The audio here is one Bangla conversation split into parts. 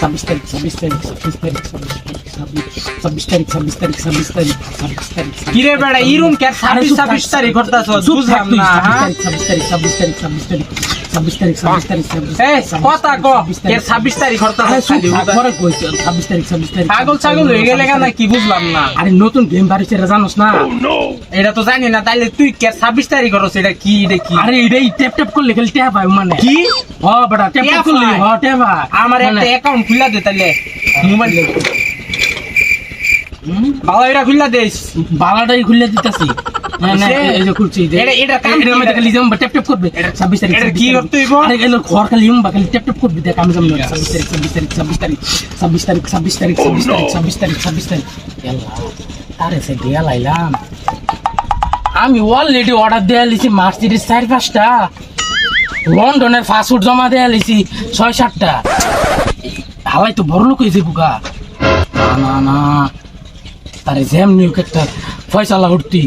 छब्बिस तारिक छब्बिस तारिक छब्बिस तारिक छब्बिस तारिक छब्बिस तारिक छब्बिस तारिक छब्बिस तारिक ছাব্বিশ তারিখ ছাব্বিশ তারিখ কথা ছাব্বিশ তারিখ। করতেছ খালি উদা- ছাব্বিশ তারিখ ছাব্বিশ তারিখ পাগল ছাগল হয়ে গেলে কেন কি বুঝলাম না? আরে নতুন গেম বাড়িছে এটা জানোস না? এটা তো জানি না তাইলে তুই কে ছাব্বিশ তারিখ করছ এটা কি এটা কি? আরে এটাই ট্যাপ ট্যাপ করলে খালি ট্যাপ হয় মানে। কি? হ বেটা ট্যাপ ট্যাপ ট্যাপ করলে হ ট্যাপ হয়। আমার একটা অ্যাকাউন্ট খুলে দে তাইলে। মোবাইল ভালো এটা খুলে দিস বালাটাই খুলে দিতেছি। ছাব্বিশ তারিখ ছাব্বিশ তারিখ। ছাব্বিশ তারিখ ছাব্বিশ তারিখ আরে সে দিয়া লাইলাম। আমি অলরেডি অর্ডার দেয়া লিছি তিরিশ চার পাঁচটা। লন্ডনের ফাস্টফুড জমা দেয়া লিছি ছয় সাতটা। হালাই তো বড় লোক হয়েছে বুকা। না না না। তারে জ্যাম নিউক একটা ফয়সালা উঠতেই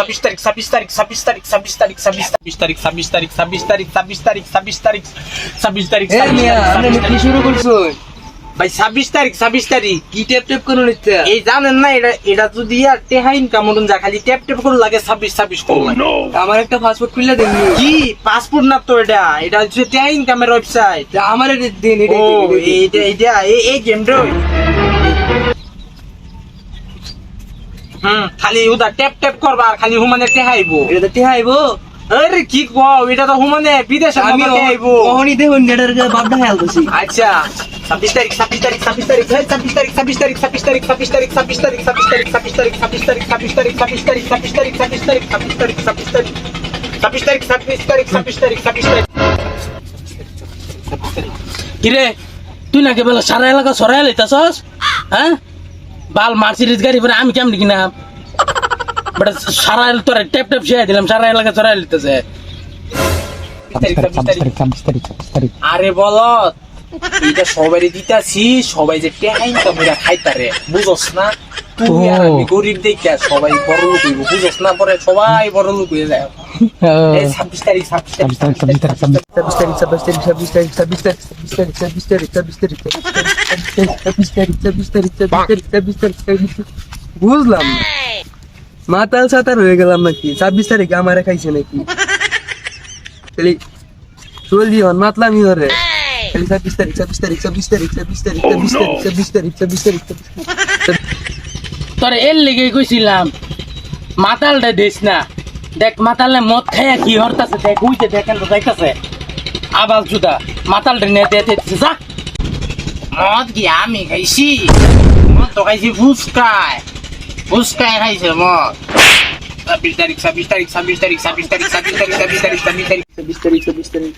ছাব্বিশ তারিখ ছাব্বিশ তারিখ ছাব্বিশ তারিখ ছাব্বিশ তারিখ ছাব্বিশ তারিখ ছাব্বিশ তারিখ ছাব্বিশ তারিখ ছাব্বিশ তারিখ ছাব্বিশ তারিখ ছাব্বিশ তারিখ ছাব্বিশ তারিখ শুরু করছ ভাই ছাব্বিশ তারিখ ছাব্বিশ তারিখ কি টেপ টেপ করে নিচ্ছে এই জানেন না এটা এটা যদি আর টেহাইন কামড়ুন যা খালি ট্যাপ ট্যাপ করে লাগে ছাব্বিশ ছাব্বিশ করে। আমার একটা পাসপোর্ট খুলে দেন কি পাসপোর্ট না তো এটা এটা হচ্ছে টেহাইন কামের ওয়েবসাইট আমার দিন এটা ও এইটা এইটা এই- এই গেমটা খালি উদা ট্যাপ ট্যাপ করবা আর খালি হুমানে টেহাইবো এটা তো টিহাইবো আরে কি কও এটা তো হুমানে বিদেশে আমি টেহাইবো ওহনি দেখুন এটার বাপটা হেল করছি আচ্ছা ছাব্বিশ তারিখ ছাব্বিশ তারিখ ছাব্বিশ তারিখ হ্যাঁ, ছাব্বিশ তারিখ ছাব্বিশ তারিখ ছাব্বিশ তারিখ ছাব্বিশ তারিখ ছাব্বিশ তারিখ ছাব্বিশ তারিখ ছাব্বিশ তারিখ ছাব্বিশ তারিখ ছাব্বিশ তারিখ ছাব্বিশ তারিখ ছাব্বিশ তারিখ ছাব্বিশ তারিখ ছাব্বিশ তারিখ ছাব্বিশ তারিখ ছাব্বিশ তারিখ ছাব্বিশ তারিখ ছাব্বিশ তারিখ ছাব্বিশ তারিখ কিরে তুই নাকি বলে সারা এলাকা সরাই লইতাছস হ্যাঁ বাল মার্সিডিজ গাড়ি পরে আমি কেমন কিনা? বেটা সারা তোর টেপ ট্যাপ ট্যাপ শেয়ার দিলাম সারা এলাকা সারাইল লিতেছে আরে বল এটা সবাই দিতাছি সবাই যে টেহাইন কামেরা খাইতারে বুঝস না? তুই আর আমি গরিব দেখে সবাই বড় লোক হইব বুঝস না পরে সবাই বড় লোক হয়ে যায় এই ছাব্বিশ তারিখ ছাব্বিশ তারিখ ছাব্বিশ তারিখ ছাব্বিশ তারিখ ছাব্বিশ তারিখ ছাব্বিশ তারিখ ছাব্বিশ তারিখ ছাব্বিশ তারিখ ছাব্বিশ তারিখ ছাব্বিশ ছাব্বিশ বুঝলাম না মাতাল সাতার হয়ে গেলাম নাকি ছাব্বিশ তারিখ আমার খাইছে নাকি খালি চলছি হন মাতলামি ধরে খালি ছাব্বিশ তারিখ ছাব্বিশ তারিখ ছাব্বিশ তারিখ ছাব্বিশ তারিখ ছাব্বিশ তারিখ ছাব্বিশ তারিখ ছাব্বিশ তারিখ তোর এর লেগে কইছিলাম, মাতালটা দিস না। দেখ, মাতালে মদ খাইয়া কি হরতাছে, দেখ উইতে দেখেন তো যাইতাছে। আবাল জুদা মাতালটা নিয়ে দিয়ে যা। মদ কি আমি খাইছি? মদ তো খাইছি ফুচকায়। ফুচকায় খাইছে মদ। ছাব্বিশ তারিখ ছাব্বিশ তারিখ ছাব্বিশ তারিখ ছাব্বিশ তারিখ ছাব্বিশ তারিখ ছাব্বিশ তারিখ ছাব্বিশ তারিখ ছাব্বিশ তারিখ ছাব্বিশ তারিখ।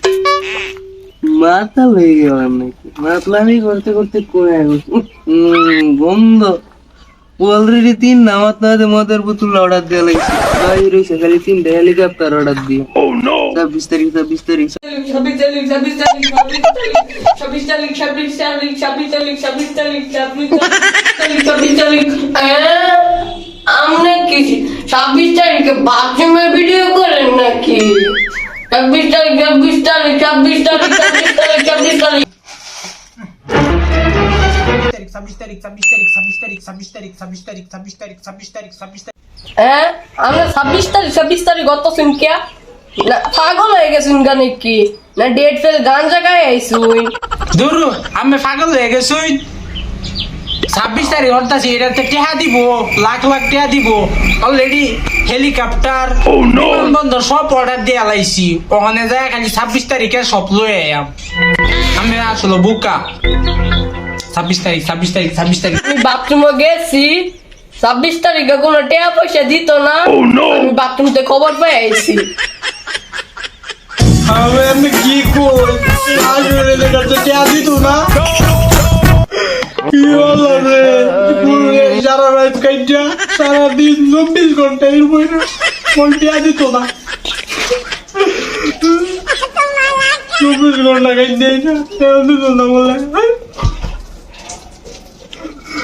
মাতাল হয়ে গেলাম নাকি? মাতলামি করতে করতে করে বন্ধ অলরেডি তিন নামাত নামাতে মদের বোতল অর্ডার দেওয়া লাগছে তাই রয়েছে খালি তিনটা হেলিকপ্টার অর্ডার দিয়ে ছাব্বিশ তারিখ ছাব্বিশ তারিখ ছাব্বিশ তারিখ ছাব্বিশ তারিখ ছাব্বিশ তারিখ ছাব্বিশ তারিখ ছাব্বিশ তারিখ ছাব্বিশ তারিখ ছাব্বিশ তারিখ ছাব্বিশ তারিখ আমরা কি ছাব্বিশ তারিখে বাথরুমে ভিডিও করেন নাকি ছাব্বিশ তারিখ ছাব্বিশ তারিখ ছাব্বিশ তারিখ ছাব্বিশ তারিখ ছাব্বিশ তারিখ ছাব্বিশ তারিখ ছাব্বিশ তারিখ ছাব্বিশ তারিখ ছাব্বিশ তারিখ ছাব্বিশ তারিখ ছাব্বিশ তারিখ ছাব্বিশ তারিখ ছাব্বিশ তারিখ হ্যাঁ আমরা ছাব্বিশ তারিখ ছাব্বিশ তারিখ অত শুনকিয়া না পাগল হয়ে গেছুন গানে কি না ডেট ফেল গান জায়গায় আইসুই দূর আমি পাগল হয়ে গেছি ছাব্বিশ তারিখ হরতাছি এটাতে টেহা দিব লাখ লাখ টেহা দিব। অলরেডি হেলিকপ্টার বিমানবন্দর সব অর্ডার দিয়ে আলাইছি। ওখানে যায় খালি ছাব্বিশ তারিখে সব লয়ে আয়াম আমি আসলে বুকা। ছাব্বিশ তারিখ ছাব্বিশ তারিখ ছাব্বিশ তারিখ। আমি বাথরুমে গেছি। ছাব্বিশ তারিখে কোনো টাকা পয়সা দিত না। আমি বাথরুমতে খবর পেয়ে আইছি। আমি আমি কি করি আসলে তো দিত না। কি হলো রে? সারা রাত কাইটা সারাদিন চব্বিশ ঘণ্টা এর বইরে মনটিয়া দিত না। চব্বিশ ঘণ্টা দেয় না দিত না বলে।